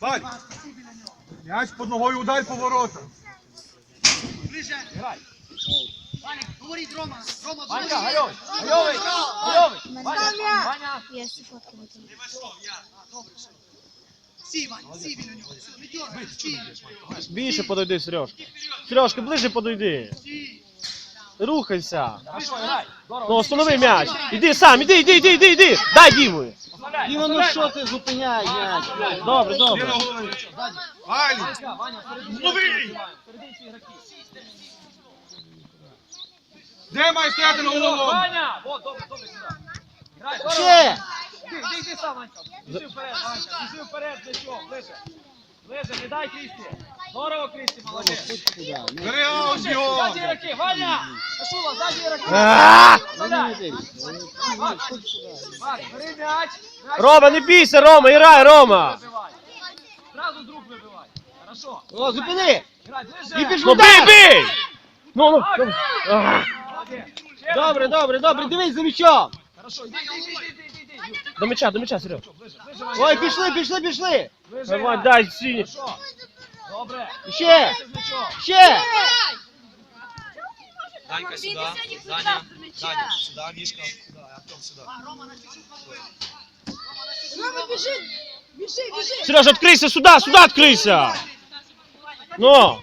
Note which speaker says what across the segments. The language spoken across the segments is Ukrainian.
Speaker 1: Валь! М'яч під ногою удар по воротам.
Speaker 2: Ближе.
Speaker 3: Грай.
Speaker 2: Валік, говорить Рома. Рома, говори.
Speaker 3: Гайович, Гайович, Гайович. Ваня, Ваня.
Speaker 4: Я всі фотки викину.
Speaker 2: Добре, все. Сі, Вань, сі біля нього. Все, не дергай.
Speaker 5: Більше подойди, Сереж. Сережка, ближче подойди.
Speaker 2: Сі.
Speaker 5: Рухайся. Ну, останови м'яч. Іди сам, іди, іди, іди, іди, іди. Дай Діму.
Speaker 3: Оставляй,
Speaker 6: Діма, ну що ти зупиняй м'яч?
Speaker 5: Добре, добре.
Speaker 1: Лови! Де має стояти на голову?
Speaker 3: Ваня! Вот, добре, добре, сюди. Грай.
Speaker 6: Ще!
Speaker 3: Іди, іди, іди сам, Ванька. Біжи вперед, Ванька. Біжи вперед, плечо, ближе. Ближе, не дай Крісті. Здорово, Крісті, молодець.
Speaker 1: Бери!
Speaker 3: Ззаді ігроки, Ваня! Кашула, ззаді ігроки. Бери м'яч. М'яч
Speaker 5: Рома, не бійся, Рома, грай, Рома.
Speaker 3: вибивай. Зразу з рук вибивай. Хорошо.
Speaker 6: О, зупини!
Speaker 3: Грай, ближе.
Speaker 6: І
Speaker 5: Ну бий, бий! Ну, ну. ну. А.
Speaker 3: Молодець. Ще
Speaker 6: Добре,
Speaker 3: раз.
Speaker 6: добре, добре, дивись за м'ячом!
Speaker 3: Хорошо, іди, іди, іди.
Speaker 5: До м'яча, до м'яча, Сереж.
Speaker 3: Ближе, ближе, Ваня.
Speaker 6: Ой, пішли, пішли, пішли!
Speaker 3: Ближе
Speaker 5: Давай,
Speaker 3: грай.
Speaker 5: дай синій.
Speaker 3: Хорошо. Добре.
Speaker 6: Ще! Ще!
Speaker 7: Данька сюда, Даня, Даня, сюда, Мишка, сюда, Артем сюда.
Speaker 4: Рома, біжи! Біжи, біжи!
Speaker 5: Сережа, відкрийся сюди, сюди відкрийся. Ну.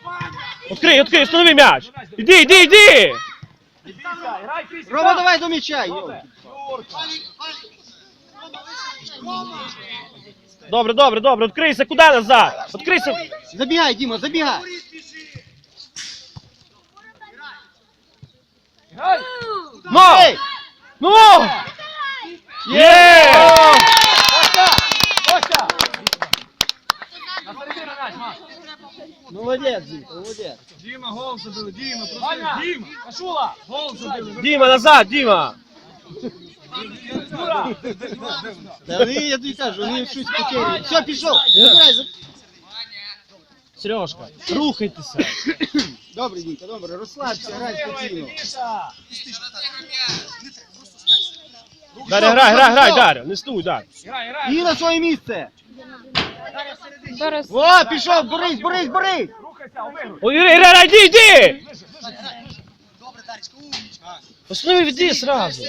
Speaker 5: Відкрий, відкрий, останови м'яч. Іди, іди, іди.
Speaker 6: Рома, давай до м'яча!
Speaker 2: Рома. Рома.
Speaker 5: Добре, добре, добре, відкрийся, куди назад? Відкрийся.
Speaker 6: Забігай, Діма, забігай!
Speaker 5: Ну,
Speaker 6: Ей!
Speaker 5: ну. Є!
Speaker 6: Молодець, Діма, молодець!
Speaker 1: Діма, гол забили, Діма, просто Діма!
Speaker 3: Кашула!
Speaker 1: Гол забили.
Speaker 5: Діма, назад, Діма.
Speaker 6: Та вони, я тобі кажу, вони щось потеряли. Все, пішов! Забирай, забирай!
Speaker 5: Сережка, рухайтеся.
Speaker 6: Добре, Дімка, добре, розслабся, грай спокійно.
Speaker 5: Дар'я, грай, грай, грай, Дар'я, не стуй, Дар'я.
Speaker 6: І на своє місце!
Speaker 4: Зараз.
Speaker 6: О, пішов, борись, борись, борись!
Speaker 3: Рухайся!
Speaker 5: Ой, грай, грай, грай, іди, іди.
Speaker 2: Добре, Даречка, умничка.
Speaker 5: Останови, іди сразу.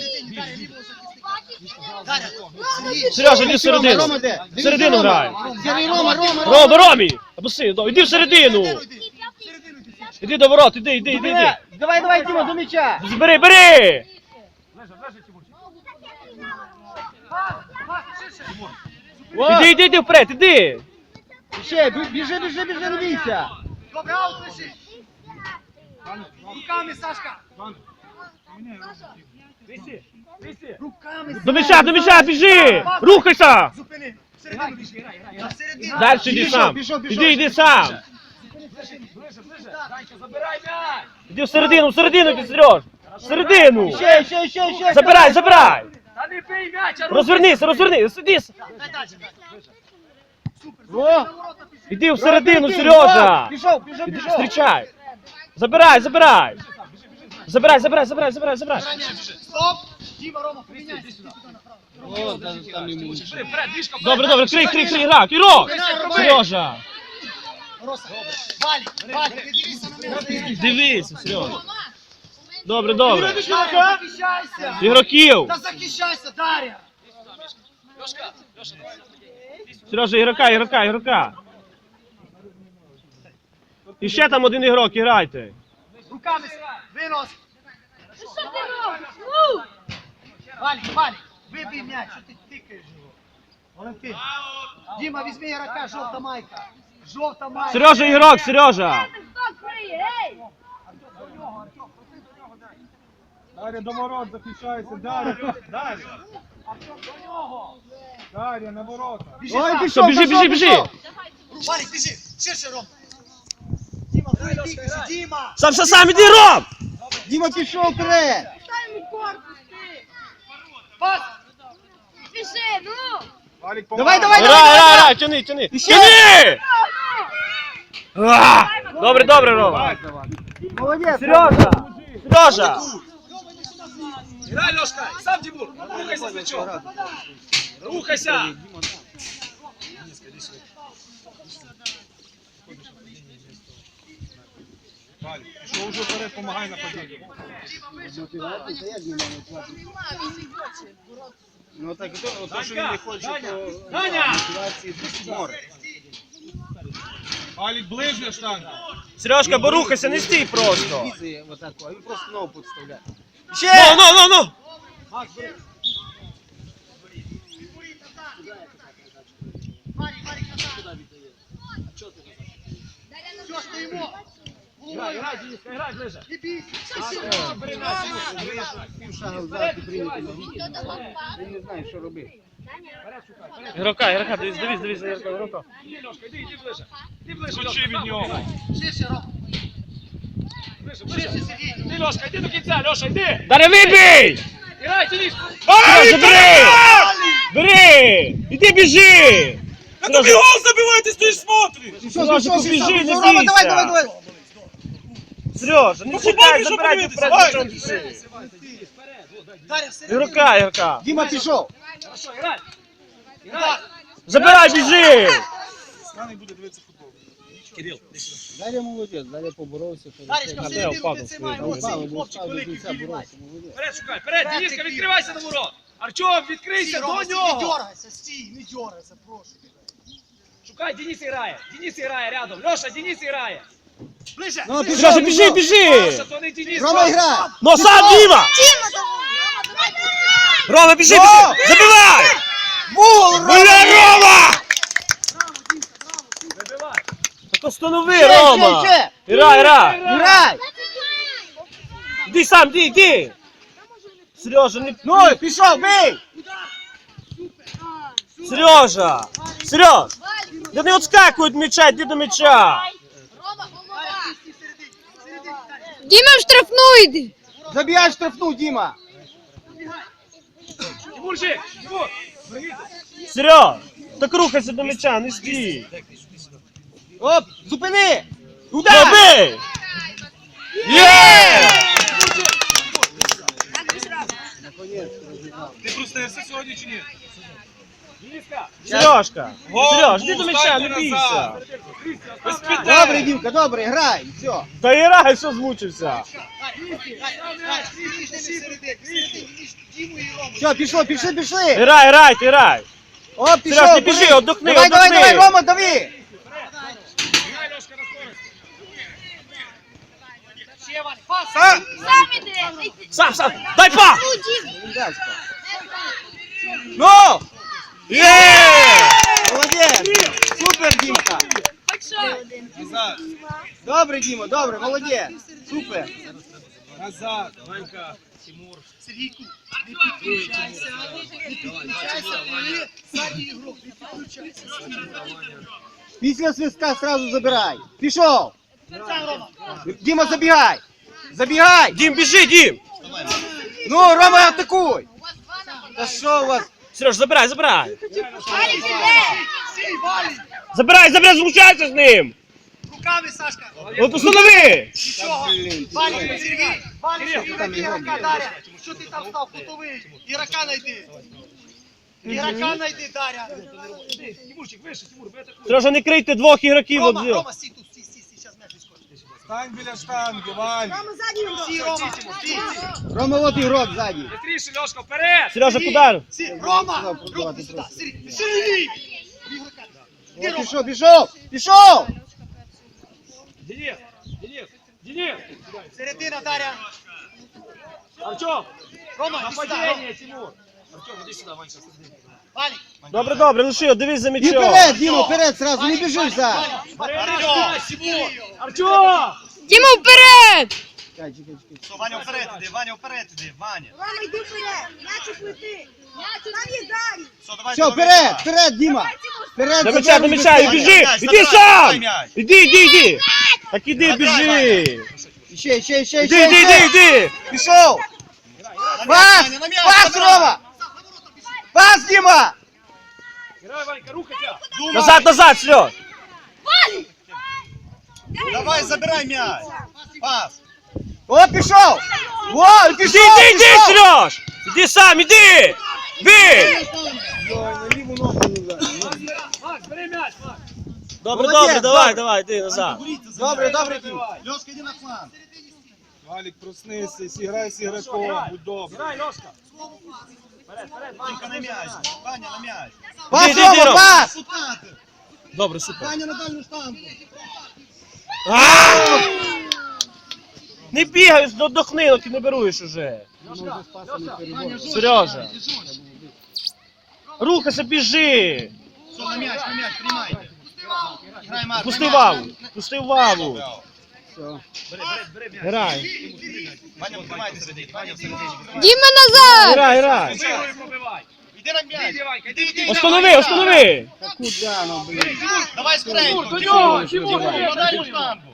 Speaker 5: Сережа, іди в
Speaker 6: Рома,
Speaker 5: середину. В середину грай.
Speaker 6: Рома, Рома, Рома!
Speaker 5: Рома, Ромі. Або син, іди в середину.
Speaker 2: Йди. Йди.
Speaker 5: Іди до ворот, іди, іди, іди, іди.
Speaker 6: Давай, давай, Діма, до м'яча!
Speaker 5: Бери, бери.
Speaker 3: Ближе, ближе, Тимурчик!
Speaker 6: О,
Speaker 5: Іди, іди, іди вперед, іди.
Speaker 6: ще, бі- біжи, біжи, біжи, не бійся!
Speaker 2: Добре, аут лиши. Руками, Сашка.
Speaker 3: Вісі!
Speaker 2: Руками.
Speaker 5: До м'яча, до м'яча, біжи. Рухайся.
Speaker 2: Зупини.
Speaker 3: Грай,
Speaker 2: Середину
Speaker 3: біжи, грай, грай.
Speaker 5: Дальше іди сам. Іди, іди сам.
Speaker 3: Ближе, ближе! Данька, забирай м'яч!
Speaker 5: Іди в середину, в середину, іди, Сереж. В середину.
Speaker 6: Ще, ще, ще, ще!
Speaker 5: Забирай, забирай.
Speaker 3: Та не бий м'яч, а
Speaker 5: Розвернися, розвернися, сиди.
Speaker 6: О!
Speaker 5: Іди в середину, Сережа.
Speaker 6: Пішов, пішов, пішов!
Speaker 5: Зустрічай. Забирай, забирай. Забирай, забирай, забирай, забирай, забирай.
Speaker 2: Стоп. Діма, Рома, поміняйся.
Speaker 6: О, там, йому.
Speaker 5: Добре, добре, крий, крий, крий, гра, Кіро. Сережа.
Speaker 2: Дивися на мене.
Speaker 5: Дивися, Сережа. Добре, добре.
Speaker 2: Захищайся.
Speaker 5: Ігроків.
Speaker 2: Та захищайся, Дар'я.
Speaker 5: Сережа, ігрока, ігрока, ігрока. І ще там один ігрок, грайте.
Speaker 2: Руками. Винос. Валік, Валік, вибий м'яч, що ти тикаєш його? Валентин. Діма, візьми ігрока, жовта майка. Жовта майка.
Speaker 5: Сережа, ігрок, Сережа.
Speaker 1: Дар'я до ворот захищається, Дар'я, Дар'я. Дар'я, на ворота.
Speaker 2: Біжи
Speaker 6: Ой,
Speaker 2: сам.
Speaker 6: пішов,
Speaker 5: Біжи, біжи, біжи.
Speaker 6: пішов.
Speaker 2: Валік, біжи. Ширше, Ром. Діма, дай тикаєш, Діма.
Speaker 5: Сам, сам, сам, іди, Ром.
Speaker 6: Діма пішов вперед!
Speaker 2: Пас.
Speaker 4: Біжи, ну!
Speaker 1: Валік,
Speaker 6: Давай, давай,
Speaker 5: Грай, грай, грай, тяни, тяни.
Speaker 6: ще.
Speaker 5: Тяни! А! Добре, добре, Рома.
Speaker 6: Молодець!
Speaker 5: Сережа. Сережа.
Speaker 3: Грай, Льошка! Сам, Тимур! Рухайся м'ячом! Рухайся!
Speaker 1: Пішов вже вперед, помагай на падінні.
Speaker 6: Мотивація, як мотивації? Ну так то, то, що він не хоче, то
Speaker 3: Даня!
Speaker 6: мотивації море.
Speaker 1: Валік, ближче штанга.
Speaker 5: Сережка, борухайся, не стій просто.
Speaker 6: Візи а він просто ногу підставляє.
Speaker 5: Ну, ну, ну, ну.
Speaker 3: Макс, бери.
Speaker 2: Все, стоїмо.
Speaker 3: Грай, грай, Дениска, грай ближе.
Speaker 2: Не бійся.
Speaker 6: Прийняти. Він не знає, що робити.
Speaker 5: Ігрока, ігрока, дивись, дивись, дивись, ігрока, ігрока.
Speaker 3: Іди, Льошка, іди, іди ближе. Іди ближе,
Speaker 1: Ключі
Speaker 3: Льошка,
Speaker 1: від
Speaker 3: сам
Speaker 1: нього.
Speaker 2: Ширше, Рома.
Speaker 3: Ближе, ближе. Іди, Льошка, іди до кінця, Льоша, йди.
Speaker 5: Дар'я, вибій!
Speaker 3: Грай, Денис.
Speaker 5: Сережа, бери! Бери! Іди біжи!
Speaker 1: Та тобі гол забивай, ти стоїш смотриш!
Speaker 5: Сережа, біжи, не
Speaker 6: Рома, давай, давай,
Speaker 5: бійся!
Speaker 6: давай.
Speaker 5: Сережа, не
Speaker 1: Ну,
Speaker 5: чекай.
Speaker 2: Дар'я, всередину.
Speaker 5: Ігрока, ігрока.
Speaker 6: Діма пішов.
Speaker 3: Хорошо, грай. Грай.
Speaker 5: Забирай, біжи!
Speaker 1: Страний буде дивитися футбол.
Speaker 7: Кирил.
Speaker 6: Далі молодець, далі поборовся.
Speaker 2: Даречка,
Speaker 5: Де
Speaker 2: всередину ти це має.
Speaker 6: бо
Speaker 2: хлопчик великий, білий
Speaker 3: Вперед шукай, вперед,
Speaker 2: Вперед,
Speaker 3: Дениска, відкривайся на ворот. Артем, відкрийся до
Speaker 2: стій, Не
Speaker 3: нього.
Speaker 2: дергайся, стій, не дергайся, прошу.
Speaker 3: Шукай, Денис грає. Денис грає рядом. Льоша, Денис грає.
Speaker 2: Ближе,
Speaker 6: Ну,
Speaker 2: ближе.
Speaker 5: Сережа, біжи, біжи!
Speaker 3: Льоша, то не Денис.
Speaker 6: Рома
Speaker 3: Льоша.
Speaker 6: грає.
Speaker 5: Ну, сам, Діма! Рома, біжи, біжи! Забивай!
Speaker 6: Вугол,
Speaker 5: Бля, Рома!
Speaker 3: Вибивай.
Speaker 5: Так останови,
Speaker 6: Ще,
Speaker 5: Рома!
Speaker 6: ще, ще.
Speaker 5: Грай, грай!
Speaker 6: Грай.
Speaker 5: Іди сам, іди, іди! Сережа, не...
Speaker 6: Ну, пішов, бий.
Speaker 5: Сережа! Сереж! Да не отскакуй від м'яча, йди до м'яча!
Speaker 4: Діма в штрафну йди.
Speaker 6: Забігай штрафну, Діма.
Speaker 3: Тимурчик, Тимур.
Speaker 5: Так рухайся до м'яча, не стій!
Speaker 6: Оп, зупини. Удар.
Speaker 5: Забий! Є!
Speaker 1: Ти проснешся сьогодні чи ні?
Speaker 5: Сережка! Сереж, іди до м'яча, не бійся!
Speaker 1: назад. Без
Speaker 6: Добре,
Speaker 1: питань!
Speaker 6: Дімка, добре, грай. Все.
Speaker 5: Та і грай, що змучився!
Speaker 6: Все, пішло, пішли, пішли.
Speaker 5: Грай, грай, ти грай!
Speaker 6: Оп, пішов.
Speaker 5: Сереж, не біжи,
Speaker 6: бери.
Speaker 5: отдохни,
Speaker 6: Давай, давай,
Speaker 5: отдохни.
Speaker 6: давай, Рома, дави.
Speaker 3: Грай, Льошка, на скорость.
Speaker 2: Ще, Ваня, пас.
Speaker 1: Сам!
Speaker 4: Сам іди.
Speaker 5: Сам, сам! Дай па!
Speaker 6: Дядька. Ну,
Speaker 5: Є!
Speaker 6: молодець. Супер, Дімка.
Speaker 1: Назад!
Speaker 6: Добре, Діма, добре, молодець. Супер.
Speaker 1: Назад!
Speaker 7: Ванька, Тимур.
Speaker 2: Сергійку, не підключайся. Не підключайся, ти задній ігрок, не підключайся.
Speaker 6: Після свистка сразу забирай. Пішов.
Speaker 2: Сам, Рома.
Speaker 6: Діма, забігай. Забігай.
Speaker 5: Дім, біжи, Дім!
Speaker 6: Ну, Рома, атакуй. Та що у вас?
Speaker 5: Сереж, забирай, забирай!
Speaker 2: Валік, іде. Стій, Валік.
Speaker 5: Забирай, забирай, злучайся з ним!
Speaker 2: Руками, Сашка.
Speaker 5: От установи!
Speaker 2: Нічого. Валік, Сергій. Валік, іди,
Speaker 6: ігрок?
Speaker 2: Дар'я. Що ти там став, кутовий? Ігрока найди. Ігрока найди, Дар'я.
Speaker 3: Тимурчик, вище, Тимур, ви атакуй.
Speaker 5: Сережа, не крийте двох ігроків
Speaker 2: Рома,
Speaker 5: от
Speaker 2: Рома, стій тут, стій, стій, стій, зараз м'яч відскочить.
Speaker 1: Стань біля штанги, Валь!
Speaker 2: Стій, Рома, стій,
Speaker 6: Рома, от ігрок ззаді.
Speaker 3: Быстріше, Льошка, вперед!
Speaker 5: Сережа, куди?
Speaker 2: Рома,
Speaker 6: Давай,
Speaker 2: руку сюди. Сергій, Сергій. Рома?
Speaker 6: пішов, пішов, пішов.
Speaker 3: Денис, Денис, Денис!
Speaker 2: Середина, Дар'я.
Speaker 3: Артем!
Speaker 2: Рома.
Speaker 3: Нападение, Тимур!
Speaker 7: Артем, іди сюди, Ванька, сиди.
Speaker 2: Валік.
Speaker 5: Добре, добре, лиши, дивись за
Speaker 6: І
Speaker 5: м'ячом.
Speaker 6: вперед, Діма, вперед, сразу, не біжи взад.
Speaker 3: Артем! Тимур! Артем!
Speaker 4: Діма вперед.
Speaker 6: Чекай, чекай, чекай.
Speaker 7: Що, Ваня вперед іди, Ваня вперед іди, Ваня.
Speaker 4: Рома, йди вперед. М'ячик лети.
Speaker 7: Все.
Speaker 6: Все, вперед, вперед, Діма. Вперед,
Speaker 5: До м'яча, до м'яча, і біжи! Іди сам! Іди, іди, іди! Так іди, біжи!
Speaker 6: Ще, ще, ще,
Speaker 5: Іди,
Speaker 6: ще,
Speaker 5: іди, іди,
Speaker 6: ще.
Speaker 5: іди!
Speaker 6: Пішов. Пас, пас. Рома. Пас, Діма.
Speaker 5: Назад, назад, Сереж!
Speaker 7: Давай, забирай м'яч. Пас.
Speaker 6: О, пішов. О, пішов,
Speaker 5: іди, іди,
Speaker 6: пішов.
Speaker 5: Сереж! Іди сам, іди! Бий!
Speaker 6: На ліву ногу.
Speaker 3: Макс, бери м'яч, Макс!
Speaker 5: Добре, добре, давай, давай, ти назад.
Speaker 6: Добре, добре, Ким. Льошка, йди на фланг.
Speaker 1: Валік, проснися, зіграй з ігроком, будь добре.
Speaker 3: Грай, Льошка. Вперед, вперед, Ванька
Speaker 6: на м'яч. Ваня на м'яч. Пас, Рома, пас!
Speaker 5: Добре, супер.
Speaker 6: Ваня на дальню штангу.
Speaker 5: Не бігай, здохни, ну ти не беруєш уже. Сережа. Рухайся, біжи.
Speaker 6: Все, на м'яч, на м'яч, приймайте. Грай, Марк,
Speaker 5: Пусти ваву, пусти ваву. Грай.
Speaker 6: Ваня, тримайте середині, Ваня всередині.
Speaker 4: Діма назад!
Speaker 5: Грай, грай.
Speaker 6: Іди на м'яч.
Speaker 3: Іди,
Speaker 6: Іди,
Speaker 3: іди.
Speaker 5: Останови, останови.
Speaker 6: Давай скоренько.
Speaker 3: До нього, Тимур,
Speaker 6: На дальню штангу.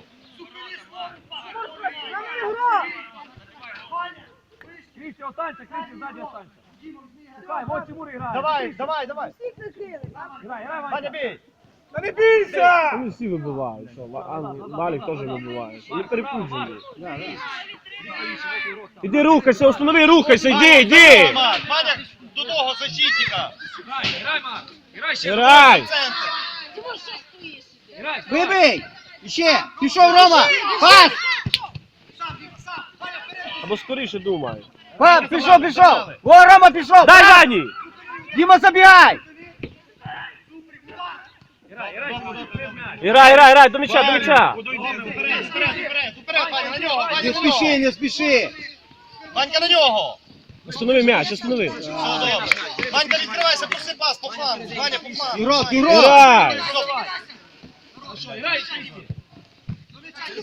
Speaker 3: Крістя, останься, Крістя, ззаді останься. Шукай, вот Тимур грає.
Speaker 6: Давай, давай, давай.
Speaker 3: Грай, грай,
Speaker 6: Ваня,
Speaker 3: Ванька.
Speaker 6: бей.
Speaker 1: Та не бійся!
Speaker 5: Вони всі вибивають, що Валік теж вибиває. Не перепуджені. Іди рухайся, останови, рухайся, йди, йди.
Speaker 6: Марк, Ваня до того защитника.
Speaker 3: Грай, грай, Марк. Грай ще.
Speaker 5: Грай.
Speaker 6: Центр.
Speaker 3: Грай.
Speaker 6: Вибий! Ще! Пішов Рома! Пас!
Speaker 5: Або скоріше думай.
Speaker 6: Пас, пішов, пішов! О, Рома пішов!
Speaker 5: Дай Вані!
Speaker 6: Діма, забігай!
Speaker 3: Грай, грай,
Speaker 5: грай, до м'яча, до м'яча.
Speaker 6: Вперед, Ваня, на нього, Не спіши, не спіши! Ванька на нього!
Speaker 5: Останови м'яч, останови.
Speaker 6: Все добре. Ванька, відкривайся, пусти пас по флангу. Ваня, по флангу.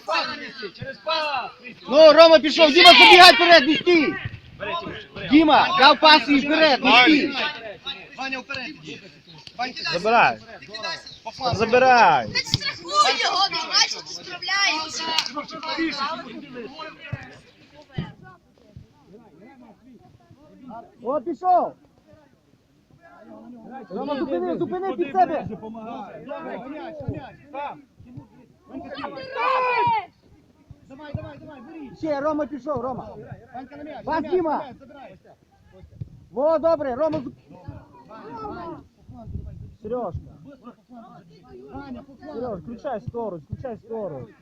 Speaker 3: Пас. Крістя.
Speaker 6: Ну, Рома пішов, Діма, забігай вперед, не стій! Діма, дав пас і вперед, не стій! Ваня, вперед.
Speaker 5: Забирай. Забирай.
Speaker 4: Страхуй його, ти бачиш, ти справляєшся.
Speaker 6: О, пішов! Рома, зупини, зупини під себе! Давай, давай, давай, бери. Ще, Рома пішов, Рома. Діма. Во, добре, Рома.
Speaker 5: Сережка. Сереж, включай скорость, включай скорость.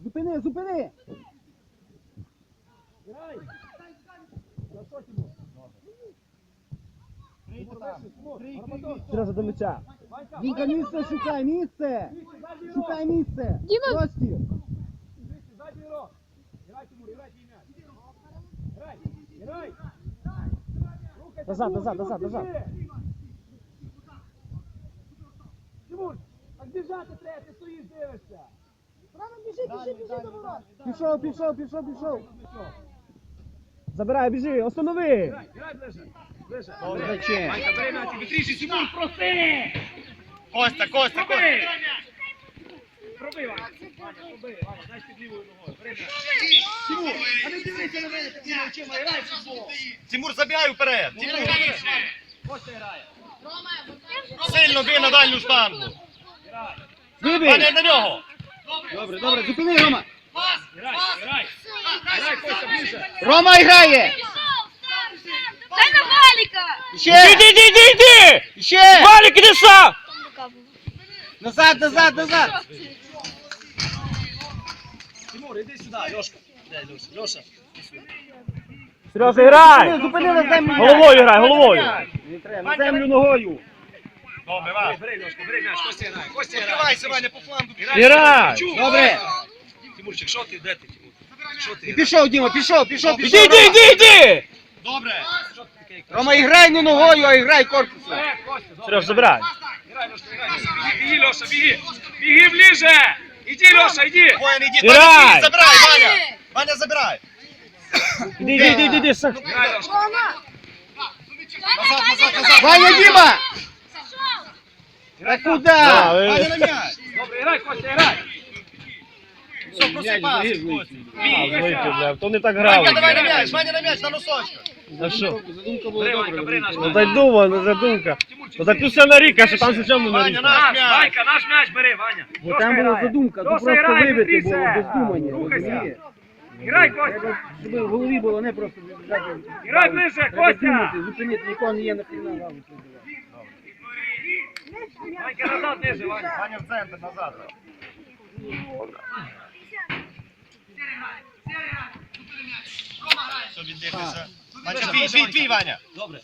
Speaker 6: Зупини, зупини.
Speaker 5: Сережа, до м'яча.
Speaker 6: Вінка, місце шукай, місце. Шукай місце.
Speaker 4: Діма.
Speaker 6: Кості.
Speaker 3: Ззаді ігрок. Грай, Тимур, грай, твій м'яч. Грай, грай. Рухайся,
Speaker 5: Назад, назад, назад, назад.
Speaker 3: Тимур, так біжати треба, ти стоїш, дивишся.
Speaker 4: Рано біжи, біжи, біжи до ворот.
Speaker 6: Пішов, пішов, пішов, пішов.
Speaker 5: Забирай, біжи, останови.
Speaker 3: Тимур, проси!
Speaker 6: Костя, Костя,
Speaker 3: Проби, Ваня. Ваня, проби, Ваня, дай під лівою ногою. Бери. Тимур, а не дивися на мене такими очима, грай в футбол.
Speaker 6: Тимур, забігай вперед. Тимур,
Speaker 3: Костя грає.
Speaker 6: сильно бій на дальню штангу.
Speaker 3: Грай.
Speaker 6: Ваня, на нього. Добре, добре, зупини, Рома.
Speaker 3: Грай, грай. Грай, Костя.
Speaker 6: Рома грає.
Speaker 4: Дай на валіка!
Speaker 6: Ще,
Speaker 5: Іди, іди, іди, іди!
Speaker 6: ще.
Speaker 5: Валік, іди сам!
Speaker 6: Назад, назад, назад.
Speaker 3: Тимур, іди сюди, Льошка. Дай, Льоша, Льоша.
Speaker 5: Сережа, грай!
Speaker 6: Зупини на землю.
Speaker 5: Головою грай, головою!
Speaker 6: На землю ногою. Добре, Ваня.
Speaker 3: бери, Льошка, бери м'яч, Костя грає. Костя грає.
Speaker 6: Відкривайся, Ваня, по флангу.
Speaker 5: Грай!
Speaker 6: Добре.
Speaker 3: Тимурчик, що ти, де ти, Тимур? Що ти?
Speaker 6: Пішов, Діма, пішов, пішов, пішов.
Speaker 5: Іди, іди, іди, іди!
Speaker 6: Добре. Рома, грай не ногою, а грай корпусом.
Speaker 3: Костя, добре.
Speaker 5: Сереж, забирай.
Speaker 3: Грай, Льошка, грай. Біги, біги, Льоша, біги. Біги ближе. Іди, Льоша, іди.
Speaker 6: Воїн, іди,
Speaker 5: Грай!
Speaker 6: Іди, забирай, Ваня. Ваня, забирай.
Speaker 5: Іди, іди, іди, іди, іди. сам.
Speaker 3: Грай, Льошка.
Speaker 6: Назад, назад, назад. Ваня, Діма. Та куди?
Speaker 5: Да, ви-
Speaker 6: Ваня на м'яч.
Speaker 3: Добре, грай, Костя, грай.
Speaker 6: Все, Костя.
Speaker 5: Звідки, не так
Speaker 6: Ванька,
Speaker 5: грав.
Speaker 6: давай на м'яч, Ваня на м'яч, на носочках.
Speaker 5: За що?
Speaker 3: Ванька, бери наш
Speaker 5: Ну дай дума, не задумка. Ну так тут все на рік, а що там зачем на
Speaker 6: Ваня,
Speaker 5: рік?
Speaker 6: наш
Speaker 3: Наш,
Speaker 6: м'яч.
Speaker 3: Ванька, наш м'яч бери, Ваня.
Speaker 6: Бо там була задумка, то просто вибити було без думання.
Speaker 3: Рухайся.
Speaker 6: розумієш?
Speaker 3: Грай, Костя.
Speaker 6: Щоб в голові було не просто віддати.
Speaker 3: Грай ближе,
Speaker 6: Треба
Speaker 3: Костя.
Speaker 6: думати, Зупинити, нікого не є на фінал.
Speaker 3: Ванька, назад ниже, Ваня.
Speaker 1: Ваня в центр, назад.
Speaker 2: Все, віддихайся. Ванька, твій, твій, твій, Ваня. Добре.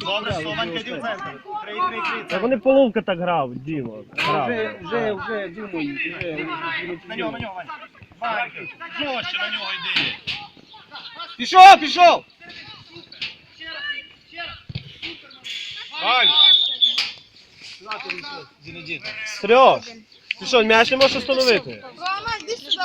Speaker 2: Добре, що, Ванька, йди в центр. Крий, крий, крий.
Speaker 5: Та вони половка так грав, Діма. Грав.
Speaker 6: Вже, вже, вже, вже.
Speaker 2: На нього, на нього, Ваня. Ванька, жорстче на нього йди.
Speaker 6: Пішов, пішов!
Speaker 1: Валь.
Speaker 2: Зінедін.
Speaker 5: Сереж, ти що, м'яч не можеш встановити?
Speaker 4: Рома, йди сюди.